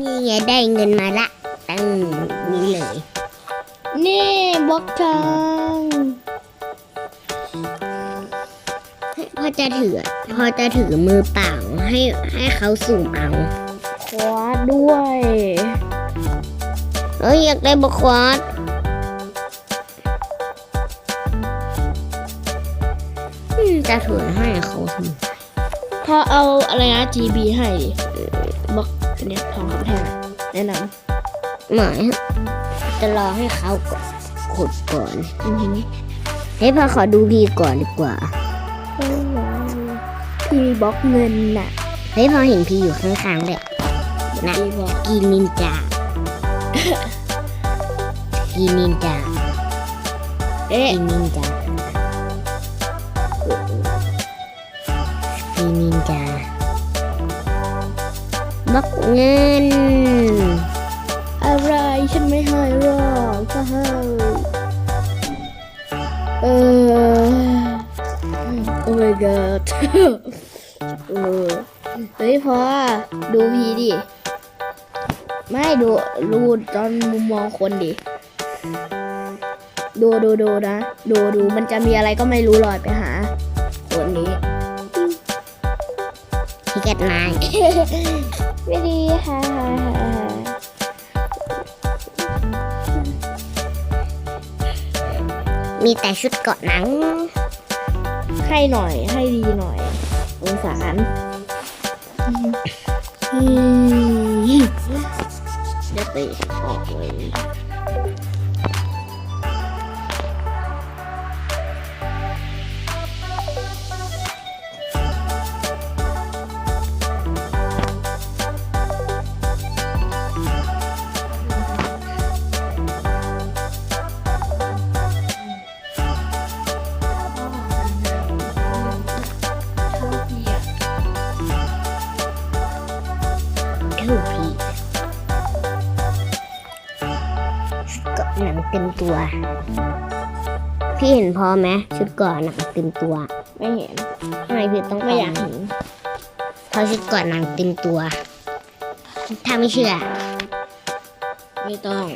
นี่ไงได้เงินมาละตั้งนี้เลย นี่บล็อกจังพอจะถือ พอจะถือมือเปล่าให้ให้เขาสุ่มเอาขวาด้วยเอ้ยอยากได้บกควอดอืมจะถือให้เขาทำถ้าเอาอะไรนะ GB ให้บล็อก อันเนี้ยทองคำแท่งอะแนะนหมายจะรอให้เขาขุดก่อนำอือหือให้พอขอดูพีก่อนดีกว่าพี่บล็อกเงินน่ะเฮ้ยพอเห็นพีอยู่ข้างๆเลยนะพี่บล็อกกีนินจากีนินจาเอ๊ะกีนินจากีนินจา บล็อกเงิน อะไรฉันไม่ให้หรอกก็ให้เออโอ้ my god เออเฮ้ยพอดูพีดิ ไม่ดูดูตอนมุมมองคนดิ ดูดูดูนะ ดูดูมันจะมีอะไรก็ไม่รู้ลอยไปหา คนนี้ ก็ตไม้ ไม่ดีค่ะมีแต่ชุดเกาะหนัง ให้หน่อย ให้ดีหน่อยองสารเดี๋ยวไป หนังเต็มตัว พี่เห็นพอไหมชุดเกาะหนังเต็มตัว ไม่เห็นทำไมพี่ต้องไม่อยากเห็เห็นนเพราะชุดเกาะหนังเต็มตัว ถ้าไม่เชื่อ ไม่ต้อง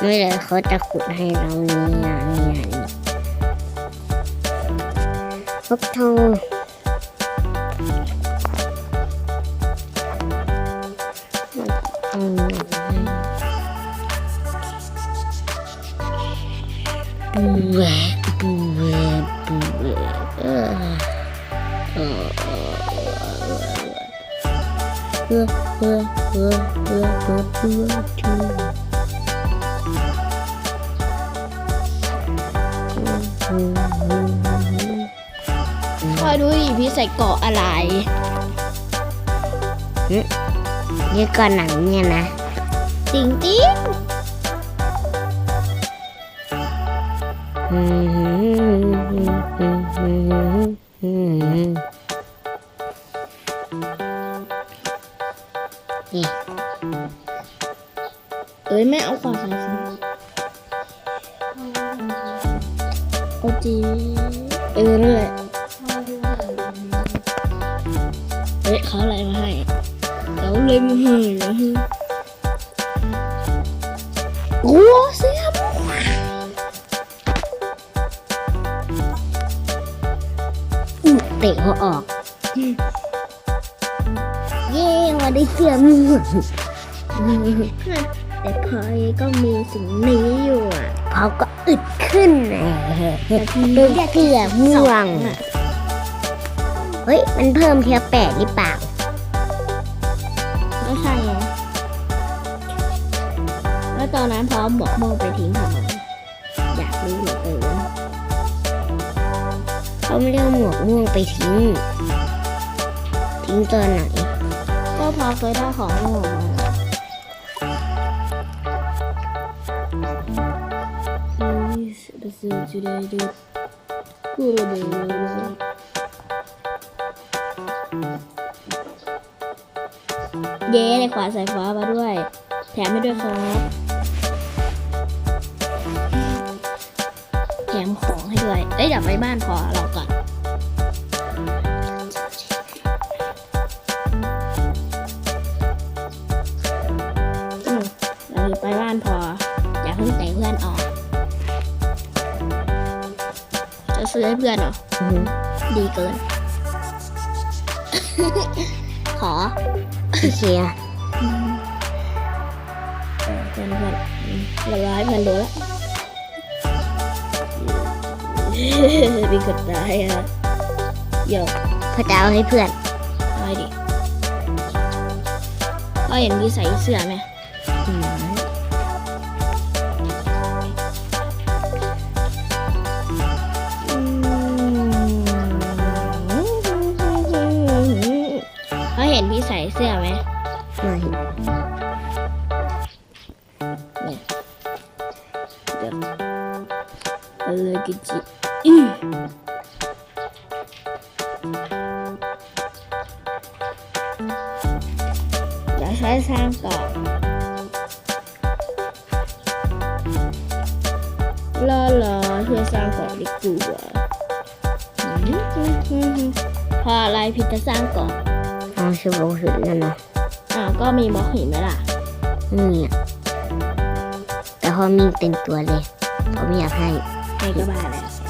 ไม่เลยเขาจะขุดให้เราเนี่ยเนี่ยเนี่ยพบทองอืมบูแหวะบูแหวะบูแหวะเออ Bùa, bùa, bùa. Bùa, bùa, bùa, bùa, bùa, bùa, bùa. Bùa, bùa, bùa. ดูดิพี่ใส่เกาะอะไรนี่ก่อนหนังเนี่ยนะ จริงจริงอืมนี่เอ้ยไม่เอาขวาใส่สิเอาจีเออนั่นแหละ เลยมือเ holen. Große Mauer. Ui, hör auf. เย่มาได้เสื้อมือแต่พอยก็มีสิ่งนี้อยู่อะพอก็อึดขึ้นนะดูเสื้อมือเฮ้ย มันเพิ่มเทียแปดหรือเปล่า อนนั้นพร้อมบอกโมไปทิ้งทำไมอยากรู้เหลือเกินเขาไม่ได้หมวกม่วงไปทิ้ง ทิ้งตอนไหน ก็พอเคยได้ของโม่มาเย้ในขวาสายฟ้ามาด้วย แถมให้ด้วยครับ ของให้ด้วย เอ้ยเดี๋ยวไปบ้านพอเราก่อนอืมเราอยู่ไปบ้านพอ อย่าเพิ่งเตะเพื่อนออก จะซื้อให้เพื่อนเหรออือหือดีเกิน ขอโอเคอะเพื่อนเพื่อนอืมเราร้ายเพื่อนดูแล้ว มีกดได้อะเดี๋ยวพอจะเอาให้เพื่อนเอาไว้ดิก็เห็นพี่ใส่เสื้อไหมอืมเขาเห็นพี่ใส่เสื้อไหมไม่ อือเดี๋ยวใช้สร้างก่อนรอรอช่วยสร้างก่อนดีกว่าพออะไรพี่จะสร้างก่อนเอาชุดลงชุดนั่นนะอ่าวก็มีบล็อกหินไหมล่ะนี่อะแต่พอมีเต็มตัวเลยเพราะไม่อยากให้ให้ก็บ้าแล้ว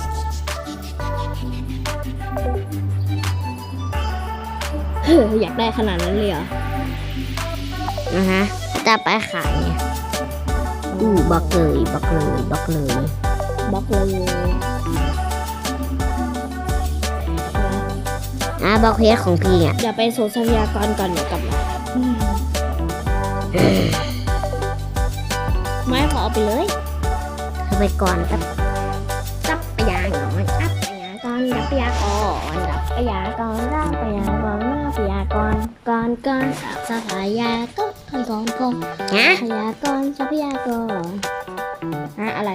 เฮ้ยอยากได้ขนาดนั้นเลยเหรอนะฮะจะไปขายไงอู้บักเลยบักเลยบักเลยบล็อกเลยอะบักเพชรของพี่อะเดี๋ยวไปโซนทรัพยากรก่อนเดี๋ยวกลับมาไม่ขอเอาไปเลยเข้าไปก่อนตับ ก่อนตับไปยาก่อนตับพยากรณ์ร่างพยากรณ์หน้าพยากรณ์ก่อนก่อนทรัพยากรก่อนก่อนก่อนฮะพยากรณ์ทรัพยากรณ์ฮะอะไร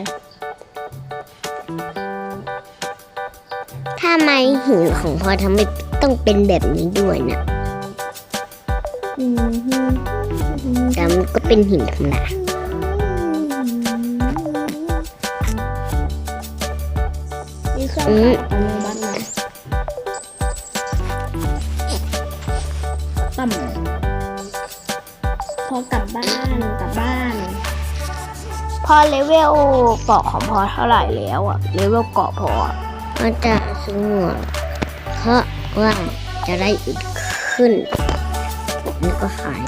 ถ้าไมหินของพ่อทำไมต้องเป็นแบบนี้ด้วยนะอืมฮึแต่มันก็เป็นหินธรรมดามีเครื่องขายอัตโนมั อเลเวลเกาะของพอเท่าไหร่แล้วอะเลเวลเกาะพออะก็จะซื้อหมวกเพราะว่าจะได้อีกขึ้น แล้วก็ขาย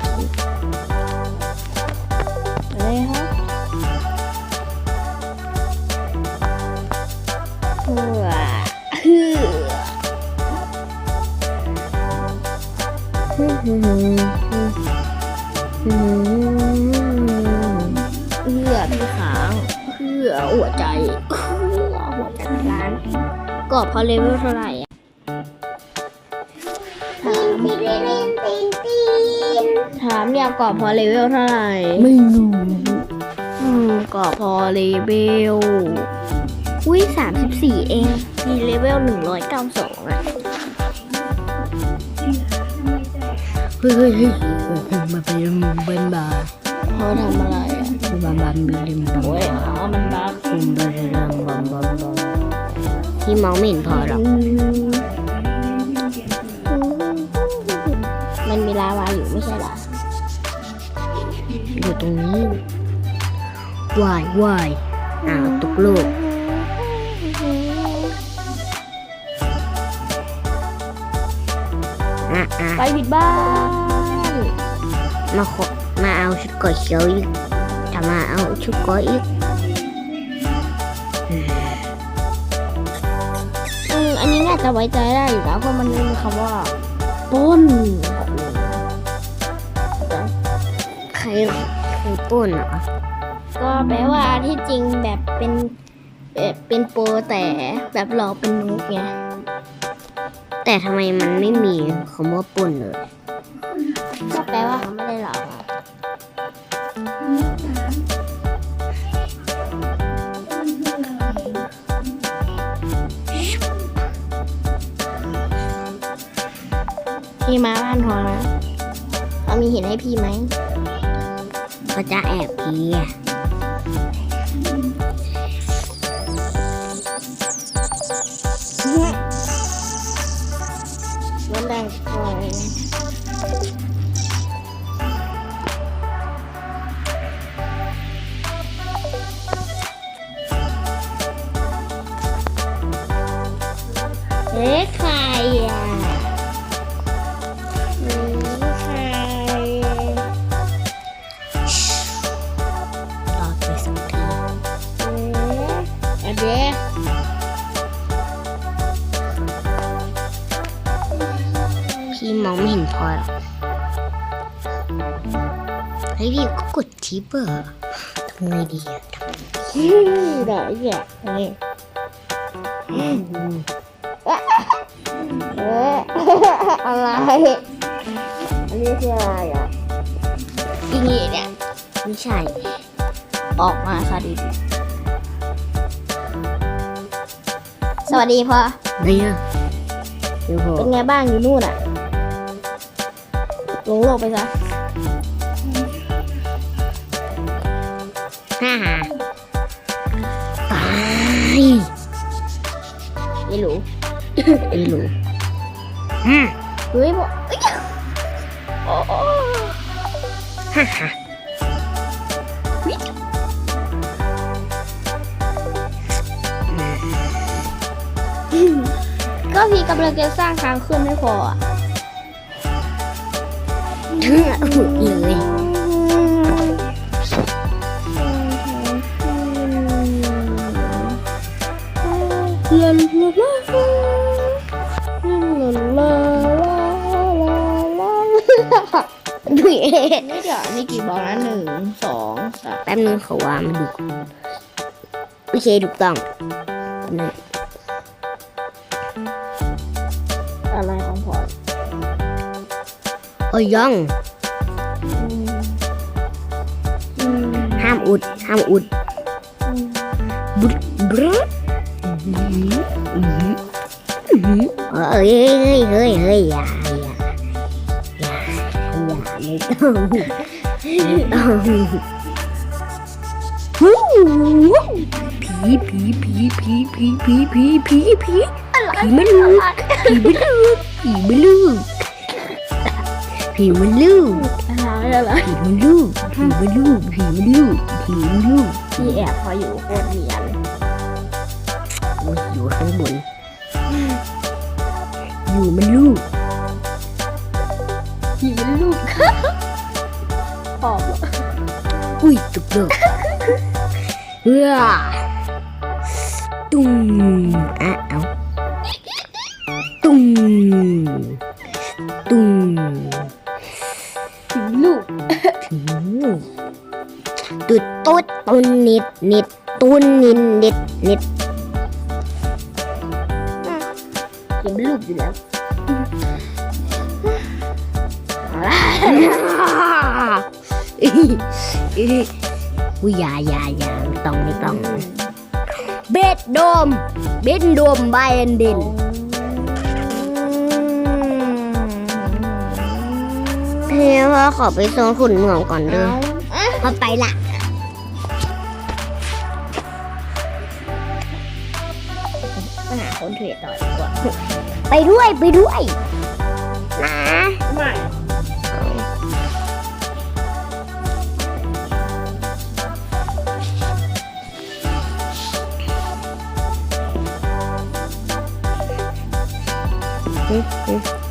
เลเวลเท่าไหร่อะถามปีนปีนปีนปีนถามอยากเกาะพอเลเวลเท่าไหร่ ไม่รู้อืมเกาะพอเลเวล อุ้ยสามสิบสี่เอง มีเลเวลหนึ่งร้อยเก้าสองอะเฮ้ยเฮ้ยเฮ้ยมาเป็นบันบาพอทำอะไรอะบันบันบิลิมบันโอ้ยบาอ๋อมันบักคุมบันบันบันบันบัน ที่มองไม่เห็นพอหรอก มันมีลาวาอยู่ไม่ใช่เหรอ อยู่ตรงนี้วายวายอ้าวตกโลกอะอะไปผิดบ้าน มาขอมาเอาชุดเก่อเขียวอีกจะมาเอาชุดเก่ออีก จะไว้ใจได้อยู่นะเพราะมันมีคำว่าปล้นใครใครป้นเหรอก็แปลว่าที่จริงแบบเป็นแบบเป็นโปรแต่แบบหลอกเป็นนุกไงแต่ทำไมมันไม่มีคำว่าป้นเลยก็แปลว่า พี่มาบ้านทองนะเรามีเห็นให้พี่ไหมก็จะแอบพี่อะน้ำแดงพอเอ๊ะใครอะ ฮ้ยพี่ก็กดทิปเปอร์ทำไงดีอะได้แย่เฮ้ยเอ๊ะอะไร อันนี้คืออะไรอะอีงี้เนี่ยไม่ใช่ ออกมาค่ะดีสวัสดีพ่อเนี่ยเดี๋ยวพอเป็นไงบ้างอยู่นู่นอะลงโลกไปซะ ตายไม่รู้ไม่รู้ฮ่าเฮ้ยบอกเอ้ยโอ้โอ้ฮ่าฮ่าก็พี่กำลังจะสร้างทางขึ้นให้พออะเชื่อหุดเลย ลาลาลาลาลาลาลาดุยนี่เดี๋ยวนี่กี่บอลนะหนึ่งสองสามแป๊บนึงเขาว่ามาดูก่อนโอเคถูกต้องแป๊บนึงอะไรของพอโอ้ยยังอืมห้ามอุดห้ามอุดอืมบรึบรึอื้ เอ้ยเฮ้ยเฮ้ยเฮ้ยอย่าอย่าอย่าอย่าไม่ต้องไม่ต้องผีผีผีผีผีผีผีผีผีผีมันลูกผีมันลูกผีมันลูกผีมันลูกผีมันลูกผีมันลูกผีมันลูกผีมันลูกพี่แอบพออยู่โคตรเนียน อ้ยอยู่ข้างบน อยู่มันลูกพี่เป็นลูกปอบอุ้ยตุกเด้อเฮ้อตุ้มอะเอาตุ้มตุ้มถึงลูกถึงตุดตุดตุนนิดนิดตุนนินนิดนิด พี่เป็นลูกอยู่แล้วอุ้ยยาอยายาไม่ต้องไม่ต้อง เบ็ดโดม เบ็ดโดมใบายแอนดินพี่ว่าขอไปโซนขุนเมืองก่อนเด้อเอาไปละหาคนเทรดต่อดีกว่า ไปด้วยไปด้วยนะไม่เ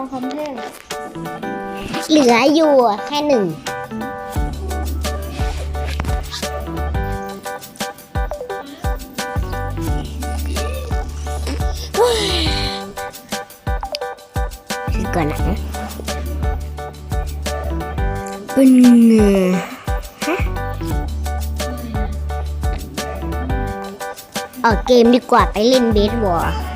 องคำแท่งเหลืออยู่แค่หนึ่งคือก่อนนะเป็นไงฮะออกเกมดีกว่าไปเล่นเบสบอล